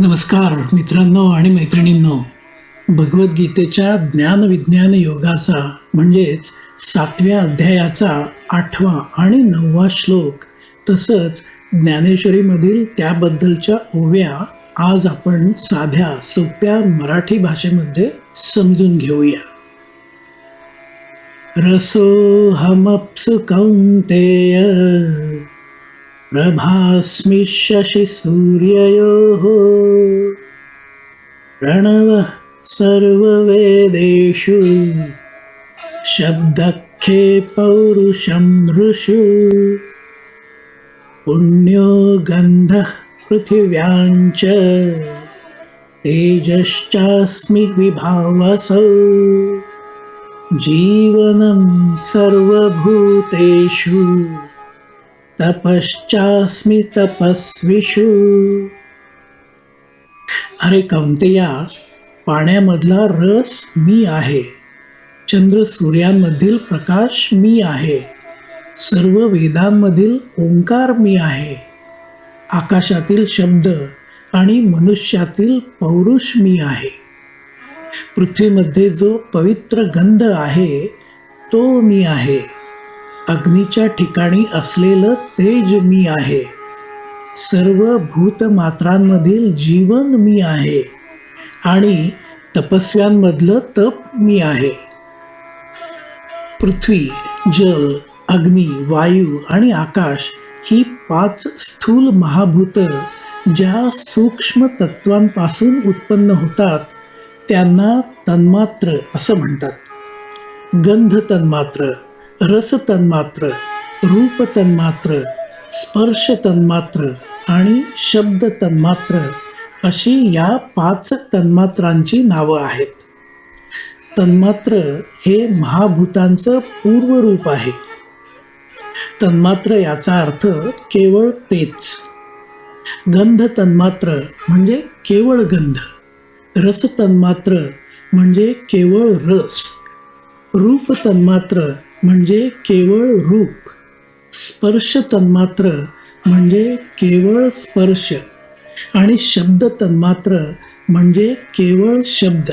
नमस्कार मित्रांनो आणि मैत्रिणींनो. भगवद्गीतेच्या ज्ञानविज्ञान योगाचा म्हणजेच सातव्या अध्यायाचा आठवा आणि नववा श्लोक तसंच ज्ञानेश्वरीमधील त्याबद्दलच्या ओव्या आज आपण साध्या सोप्या मराठी भाषेमध्ये समजून घेऊया. रसोहमप्सु कौंतेय प्रभास्मि शशिसूर्ययोः प्रणवः सर्ववेदेषु। शब्दखे पौरुषं ऋषु। पुण्यो गन्धः पृथिव्याञ्च तेजश्चास्मि विभावसौ। जीवनं सर्वभूतेषु तपश्चास्मि तपस्विषु। अरे कौंतेया पाण्यामधला रस मी आहे. चंद्र सूर्यांमधील प्रकाश मी आहे. सर्व वेदांमधील ओंकार मी आहे. आकाशातील शब्द आणि मनुष्यातील पौरुष मी आहे. पृथ्वीमध्ये जो पवित्र गंध आहे तो मी आहे. अग्नीच्या ठिकाणी असलेलं तेज मी आहे. सर्व भूतमात्रांमधील जीवन मी आहे आणि तपस्व्यांमधलं तप मी आहे. पृथ्वी जल अग्नी वायू आणि आकाश ही पाच स्थूल महाभूत ज्या सूक्ष्म तत्वांपासून उत्पन्न होतात त्यांना तन्मात्र असं म्हणतात. गंध तन्मात्र. रस तन्मात्र रूप तन्मात्र स्पर्श तन्मात्र आणि शब्द तन्मात्र अशी या पाच तन्मात्रांची नावं आहेत. तन्मात्र हे महाभूतांचं पूर्वरूप आहे. तन्मात्र याचा अर्थ केवळ तेच. गंध तन्मात्र म्हणजे केवळ गंध. रस तन्मात्र म्हणजे केवळ रस. रूप तन्मात्र म्हणजे केवळ रूप. स्पर्श तन्मात्र म्हणजे केवळ स्पर्श. आणि शब्द तन्मात्र म्हणजे केवळ शब्द.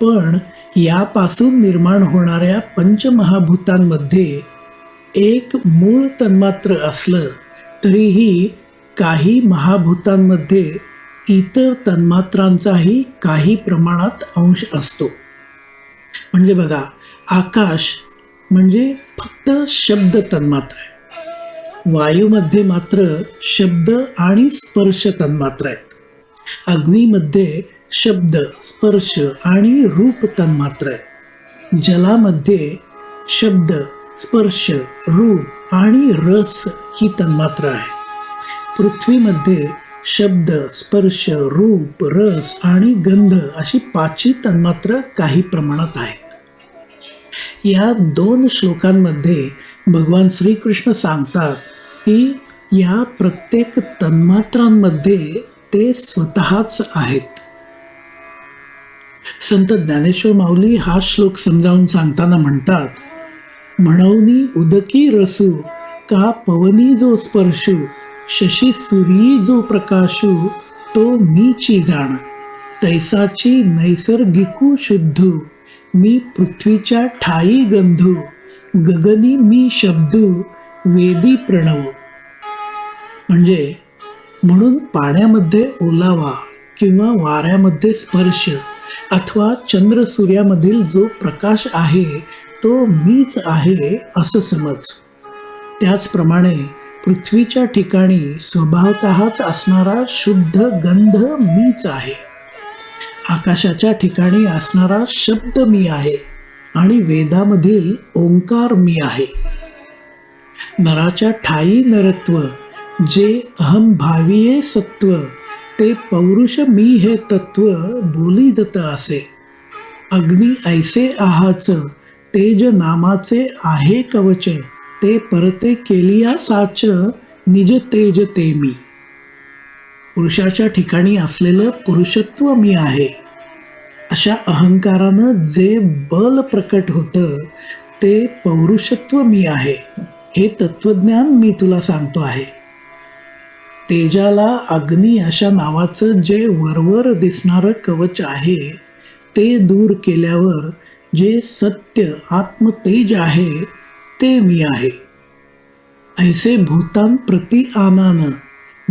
पण यापासून निर्माण होणाऱ्या पंचमहाभूतांमध्ये एक मूळ तन्मात्र असलं तरीही काही महाभूतांमध्ये इतर तन्मात्रांचाही काही प्रमाणात अंश असतो. म्हणजे बघा आकाश म्हणजे फक्त शब्द तन्मात्र आहे. वायूमध्ये मात्र शब्द आणि स्पर्श तन्मात्र आहेत. अग्नीमध्ये शब्द स्पर्श आणि रूप तन्मात्र आहे जलामध्ये शब्द स्पर्श रूप आणि रस ही तन्मात्र आहे पृथ्वीमध्ये शब्द स्पर्श रूप रस आणि गंध अशी पाचही तन्मात्र काही प्रमाणात आहेत. या दोन श्लोकांमध्ये भगवान श्रीकृष्ण सांगतात की या प्रत्येक तन्मात्रांमध्ये ते स्वतःच आहेत. संत ज्ञानेश्वर माऊली हा श्लोक समजावून सांगताना म्हणतात म्हणवनी उदकी रसू का पवनी जो स्पर्शू शशी सूर्यी जो प्रकाशू तो मीची जाण तैसाची नैसर्गिकू शुद्धू मी पृथ्वीच्या ठाई गंधू गगनी मी शब्दू वेदी प्रणव. म्हणजे म्हणून पाण्यामध्ये ओलावा किंवा वाऱ्यामध्ये स्पर्श अथवा चंद्र सूर्यामधील जो प्रकाश आहे तो मीच आहे असं समज. त्याचप्रमाणे पृथ्वीच्या ठिकाणी स्वभावतःच असणारा शुद्ध गंध मीच आहे. आकाशाच्या ठिकाणी असणारा शब्द मी आहे आणि वेदामधील ओंकार मी आहे. नराच्या ठाई नरत्व जे अहम भाविये सत्व ते पौरुष मी हे तत्व बोली जत असे. अग्नी ऐसे आहाच तेज नामाचे आहे कवच ते परते केलिया साच निज तेज ते मी. पुरुषाच्या ठिकाणी असलेलं पुरुषत्व मी आहे. अशा अहंकारानं जे बल प्रकट होतं ते पौरुषत्व मी आहे. हे तत्वज्ञान मी तुला सांगतो आहे. तेजाला अग्नी अशा नावाचं जे वरवर दिसणारं कवच आहे ते दूर केल्यावर जे सत्य आत्मतेज आहे ते मी आहे. ऐसे भूतान प्रति आनान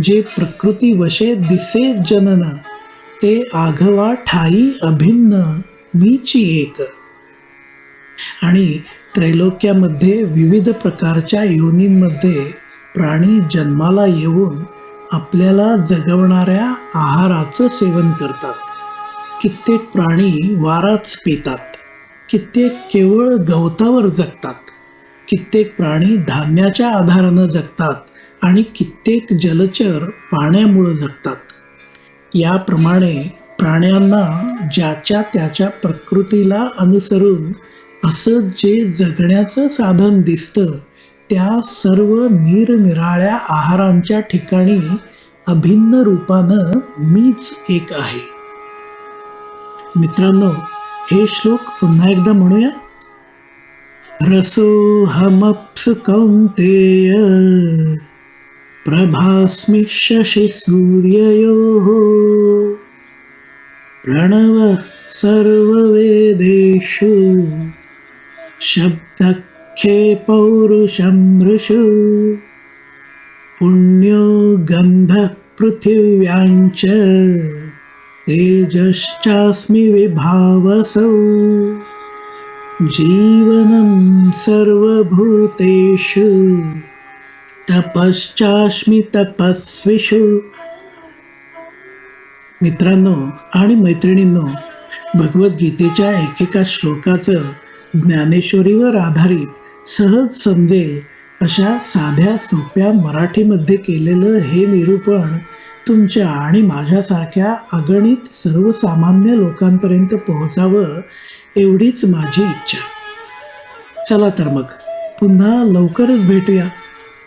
जे प्रकृती वशे दिसे जनन ते आघवा ठाई अभिन्न मीची एक. आणि त्रैलोक्यामध्ये विविध प्रकारच्या योनींमध्ये प्राणी जन्माला येऊन आपल्याला जगवणाऱ्या आहाराचं सेवन करतात. कित्येक प्राणी वाराच पितात. कित्येक केवळ गवतावर जगतात. कित्येक प्राणी धान्याच्या आधारानं जगतात. आणि कित्येक जलचर पाण्यामुळं जगतात याप्रमाणे प्राण्यांना ज्याच्या त्याच्या प्रकृतीला अनुसरून असं जे जगण्याचं साधन दिसतं त्या सर्व निरनिराळ्या आहारांच्या ठिकाणी अभिन्न रूपानं मीच एक आहे. मित्रांनो हे श्लोक पुन्हा एकदा म्हणूया. रसोहमप्सु कौंतेय प्रभास्मि शशि सूर्ययोः। प्रणव सर्ववेदेषु। शब्दखे पौरुषं मृषु। पुण्यो गन्धः पृथिव्याञ्च तेजश्चास्मि विभावसौ। जीवनं सर्वभूतेषु तपश्चाश्मी तपस्विषु मित्रांनो आणि मैत्रिणींनो भगवद्गीतेच्या एकेका श्लोकाचं ज्ञानेश्वरीवर आधारित सहज समजेल अशा साध्या सोप्या मराठीमध्ये केलेलं हे निरूपण तुमच्या आणि माझ्यासारख्या अगणित सर्वसामान्य लोकांपर्यंत पोहोचावं एवढीच माझी इच्छा. चला तर मग पुन्हा लवकरच भेटूया.